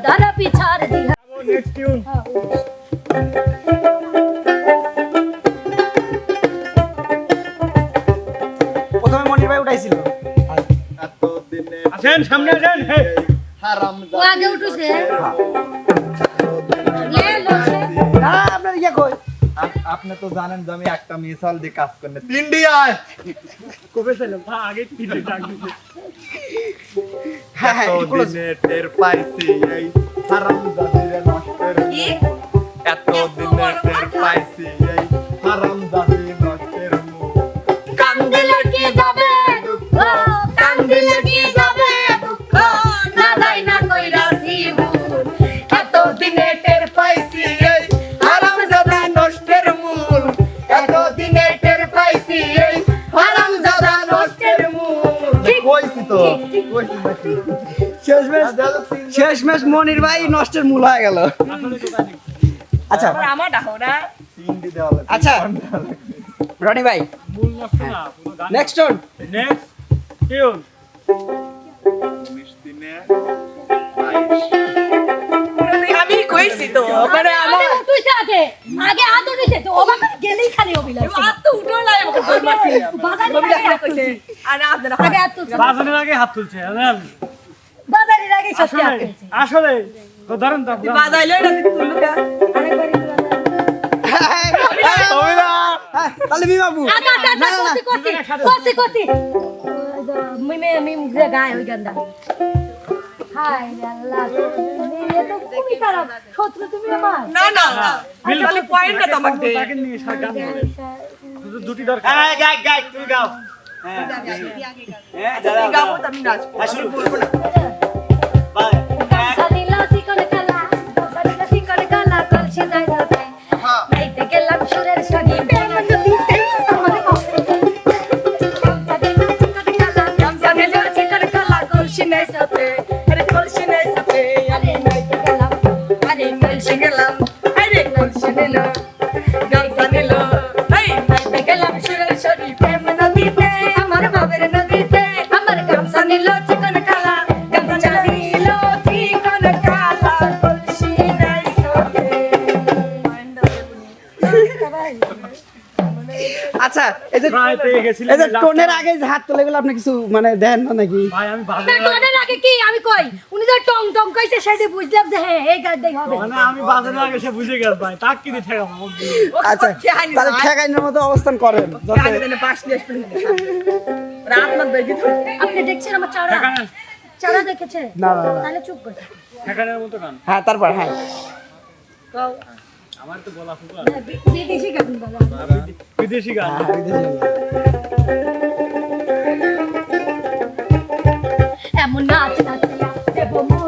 अरे चादर बिछार दिया নেক্সট টিউন প্রথমে মনির ভাই উঠাইছিল আসেন সামনে আসেন হে ও আগে উঠুছে লে লো সে। হ্যাঁ আপনার ইয়ে কই আপ- আপনি তো জানেন যে আমি একটা মিসাল দিয়ে কাজ করি না তিনটি আয় কবে ছিলাম তা আগে তিনটে ডাক দিছে? হ্যাঁ হ্যাঁ টের পাইছি এই হারাম শেষমেশ শেষমেশ মনির ভাই নষ্টের মূল হয়ে গেল। আচ্ছা। আমার। আচ্ছা। রনি ভাই মূল নষ্ট না নেক্সট টোন নেক্সট টিউন দিনে আমি কইছি তো। মানে আমার আগে। আগে হাত তো। অবাক গেলেই খালি অভিলাষ হাত তো উঠো না আমাকে দৌড় মারছি বাজারের আগে হাত তুলছে। বাজারের আগে আসলে তুলছে। আসলে তো ধরেন তো বাজাইলো। হ্যাঁ, তাহলে মি বাবু। করছি করছি করছি করছি মিমে মিম গায় ওই গানটা। হাই রে আল্লাহ এ তো খুবই খারাপ। শত্রু তুমি আমার। না না খালি পয়েন্টটা তো আমাকে দে তাকে নিয়ে সার গান বলে। দুটি দরকার। হ্যাঁ গাই গাই তুমি গাও। হ্যাঁ হ্যাঁ দাদা আমি নাচবো শুরু করব না। বাই সাদিলা সিকন কালা সাদিলা সিকন কালা কলসি যাই যাবে নাইতে গেলাম সুরের সঙ্গে। টোনের আগে হাত তুলে গেলে আপনি কিছু মানে দেন না নাকি? ভাই আমি আপনার বাজানের আগে- টোনের আগে কি? আমি কই? উনি যে টং টং কইছে সেটা বুঝলাম যে হ্যাঁ এই গানটাই হবে। মানে আমি বাজানের আগে সে বুঝে গেল ভাই। তাক কি দিয়ে ঠেকাবো আচ্ছা তাহলে ঠেকাইনের মতো অবস্থান করেন যাতে আগে দেনে পাশ নিয়ে আসবেন। রাত না বেজি আপনি দেখছেন আমার চারা? চারা দেখেছে? না। তাহলে চুপ করে ঠেকানের মতো গান। হ্যাঁ তারপর হ্যাঁ। আমার তো গলা ফুকা বিদেশি গান বিদেশি গান। হ্যাঁ, বিদেশি গান। এমন নাচ নাচিয়া দেব মন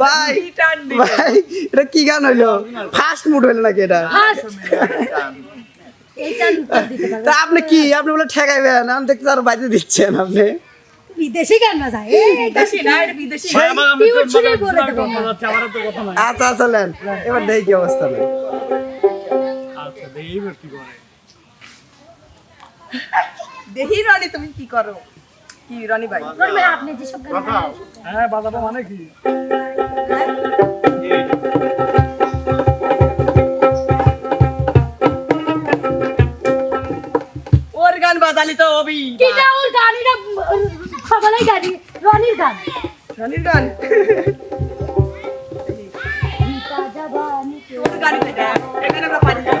ভাই ভাই এটা কি গান হইল? ফার্স্ট মুড হইল নাকি এটা? তা আপনি কি আপনি বলে ঠেকাইবেন আমি দেখতে আরও বাইরে দিচ্ছেন আপনি। বিদেশি গান না যায়। আচ্ছা চলেন এবার দেখি কি অবস্থা নেই আচ্ছা দেখি রানী তুমি কি করো? কি রানী ভাই? ভাই, আপনি যেসব গান হ্যাঁ বাজাবো মানে কি? ওর গান বাদালি তো অবি। কিটা ওর গান এটা সবাই গানি। রনির গান? রানীর গান। গীতা জবানি কে ওর এখানে আমরা পারি না।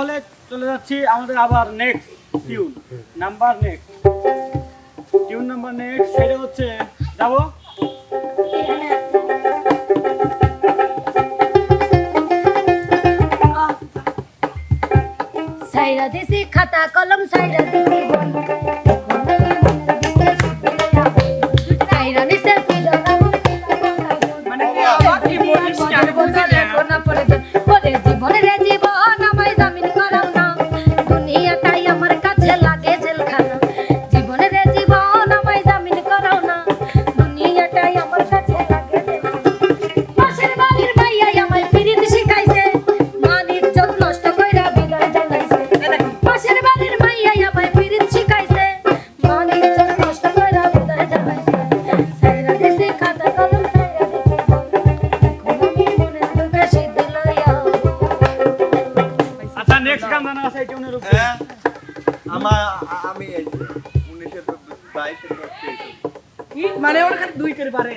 তাহলে চলে যাচ্ছি আমাদের আবার next tune number next tune number next সেটা হচ্ছে, যাব? সাইরা দিছি খাতা কলম, সাইরা দিছি বই।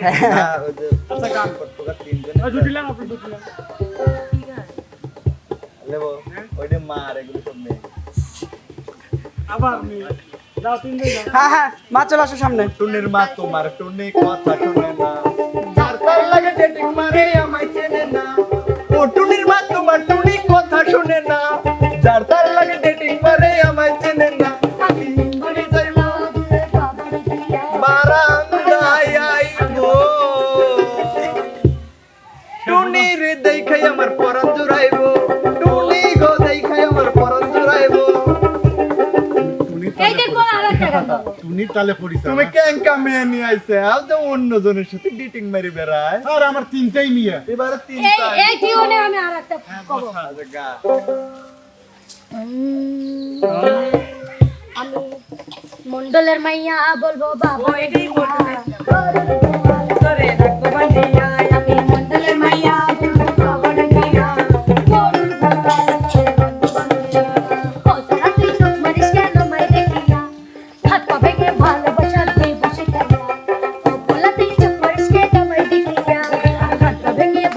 আচ্ছা মা চলে আসো সামনে টুনির মা তোমার টুনি কথা শুনে না চেনে না ও টুনির মা তোমার টুনি কথা শুনে না আমায় চেনে না তুমি তালে পড়িস তুমি কেন কামে নিয়ে আইছে আজ তো অন্য জনের সাথে ডিটিং মারি বেড়ায়। আর আমার তিনটাই মিয়া। এবারে তিনটা। এই টিউনে আমি আরেকটা কব আচ্ছা, আমি মন্ডলের মাইয়া বলব বাবা এটাই বলতে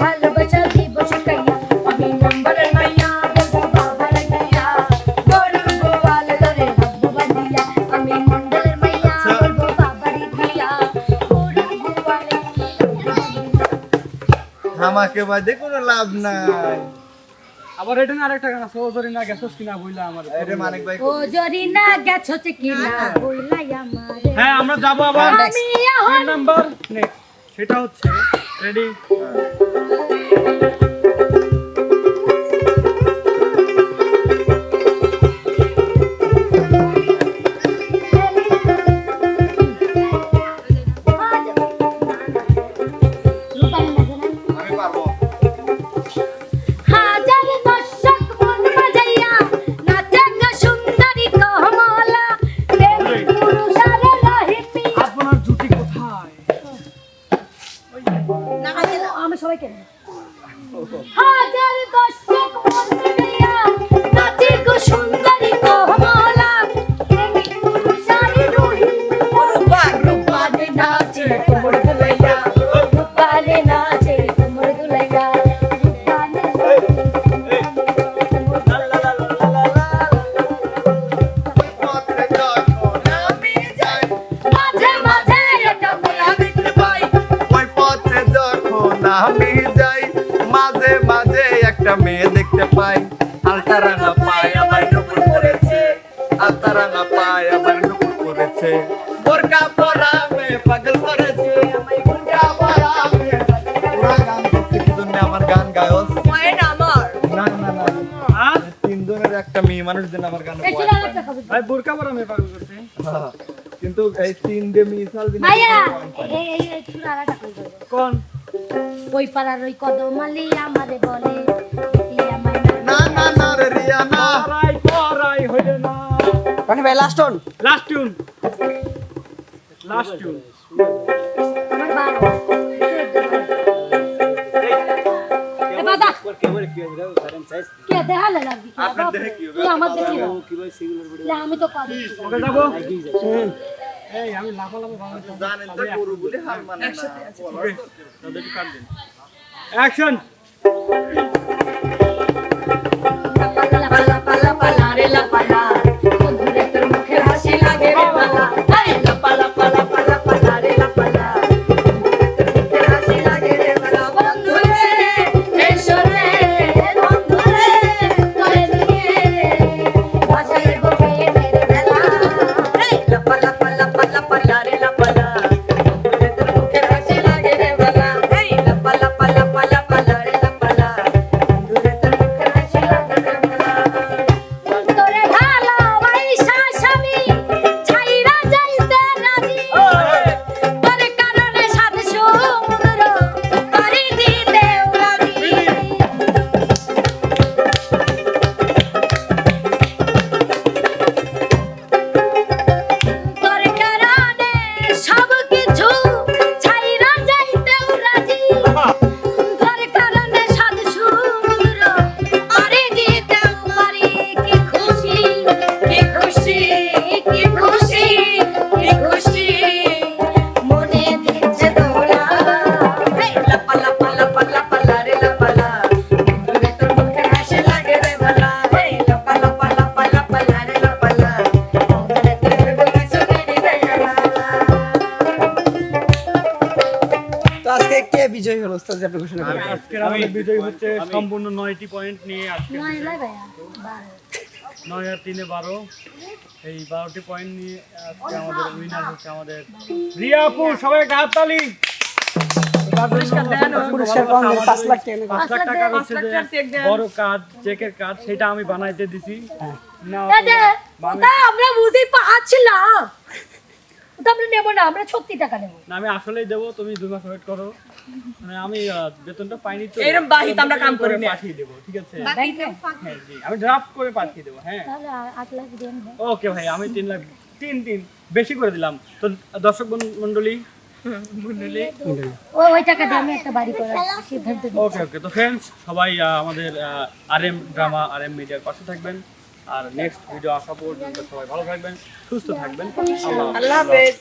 ভালোবাসা বসে গেলা আমি নম্বরের মাইয়া বলব বাবা ডাকিয়া গরুর গোপাল ধরে রাখব বান্ধিয়া আমি মন্ডলের মাইয়া বলব বাবা ডাকিয়া গরুর গোপাল আমাকে বাদে কোনো লাভ নাই। আবার এটা না আরেকটা গান আছে ও জরি না গেছস কিনা বইলা আমার আরে মানিক ভাই ও জরিনা গেছো কিনা বইলাই আমারে। হ্যাঁ আমরা যাব আবার। নাম্বার নেক্সট সেটা হচ্ছে Ready? পড়েছে বোরকা পরা মেয়ে পাগল করেছে আমি বোরকা পরা মেয়ে পুরা গান করতে কি জন্য আমার গান গায়স পয়েন্ট আমার। না না না হ্যাঁ? তিনজনের একটা মেয়ে মানুষ যেন আমার গান ভাই বোরকা পরা মেয়ে পাগল করছে। কিন্তু এই তিন ডে মিসাল দিন ভাইয়া এই এই দাও। কোন? ওই পাড়ার ওই কদমালি আমারে বলে না। না না রে রিয়া না। পরাই পরাই হইলে না। রনি ভাই last on last tune last না, আমি তো পারি ওকে যাব এই আমি লাফালাফি বানাতে জানেন আপনি ঘোষণা আজকের আমাদের বিজয় হচ্ছে সম্পূর্ণ নয়টি পয়েন্ট নিয়ে আজকে নয় লাই ভাইয়া বারো। নয় আর তিনে বারো। এই বারোটি পয়েন্ট নিয়ে আজকে আমাদের উইনার হচ্ছে আমাদের রিয়াপু। সবাই check বড় কার্ড চেকের কার্ড সেটা আমি বানাইতে দিছি। না এই যে, ওটা আমরা বুঝি পাচ্ছিলাম। আমরা নেব না আমরা সত্যি টাকা নেব। না, আমি আসলেই দেবো তুমি দুই মাস ওয়েট করো। মানে আমি বেতনটা পাইনি তো। এরম বাহিত আমরা কাম করি না। পাঠিয়ে দেবো ঠিক আছে? হ্যাঁ জি আমি ড্রাফট করে পাঠিয়ে দেবো হ্যাঁ। তাহলে আ- আট লাখ দেন ওকে ভাই আমি তিন লাখ তিন তিন বেশি করে দিলাম। তো দর্শক মণ্ডলী? ও ওই টাকা দিয়ে আমি একটা বাড়ি করার সিদ্ধান্ত নিই ওকে ওকে তো ফ্রেন্ডস সবাই আমাদের R M drama R M মিডিয়ার পাশে থাকবেন। আর নেক্সট ভিডিও আসা পর্যন্ত সবাই ভালো থাকবেন সুস্থ থাকবেন। আল্লাহ হাফেজ।